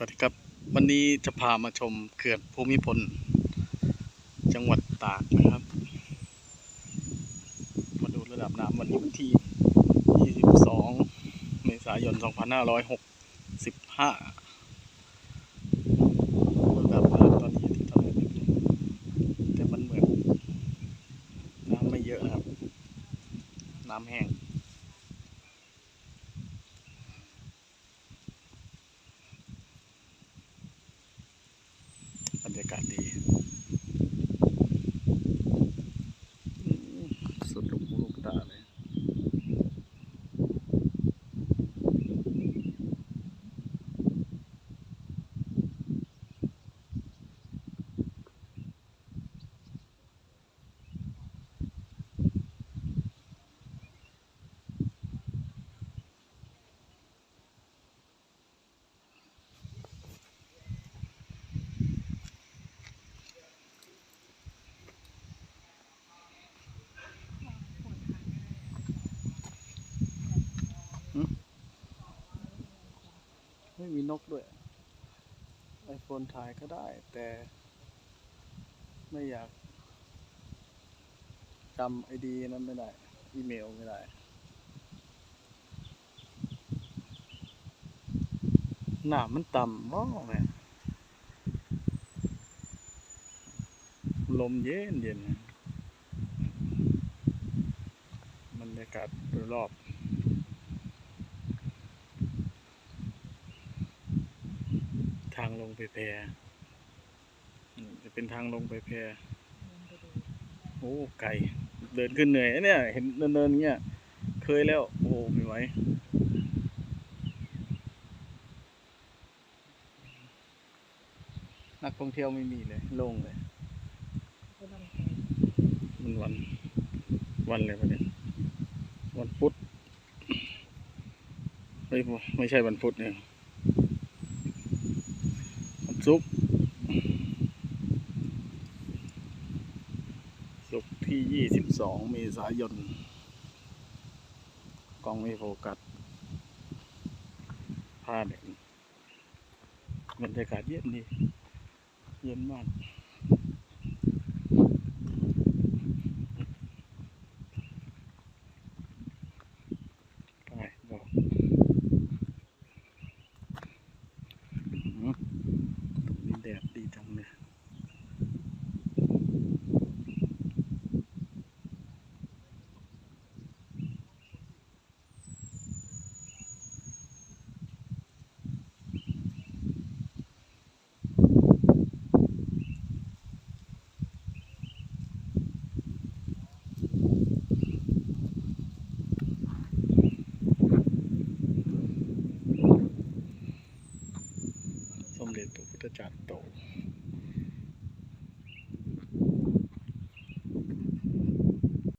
สวัสดีครับ วันนี้จะพามาชมเขื่อนภูมิพล จังหวัดตากนะครับ มาดูระดับน้ำวันนี้วันที่ 22 เมษายน 2565 ระดับน้ำตอนนี้ที่เท่าไหร่ไม่แต่มันเหมือนน้ำไม่เยอะครับ น้ำแห้ง บรรยากาศดีอืมสุดลูกหูลูกตาเลย ไม่มีนกด้วยไอโฟนถ่ายก็ได้ แต่ไม่อยากจำไอดีนั้นไม่ได้ อีเมลไม่ได้ หน้ามันต่ำว้าวแม่ลมเย็นเย็นบรรยากาศโดยรอบ ทาง ลงไปแพอืมจะเป็นทางลงไปแพโอ้ไกลเดินขึ้นเหนื่อยเนี่ย เห็นเดินๆเงี้ยเคยแล้ว โอ้ไม่ไหวนักท่องเที่ยวไม่มีเลยโล่งเลยมันวัน วันอะไรวะเนี่ยวันพุธไม่ไม่ใช่วันพุธเนี่ย วันศุกร์ ศุกร์ที่ยี่สิบสองเมษายน กล้องไม่โฟกัสผ้าเนี่ยบรรยากาศเย็นดี เย็นมาก ไปบอกอืมตรงนี้แดดดีจังเลย สมเ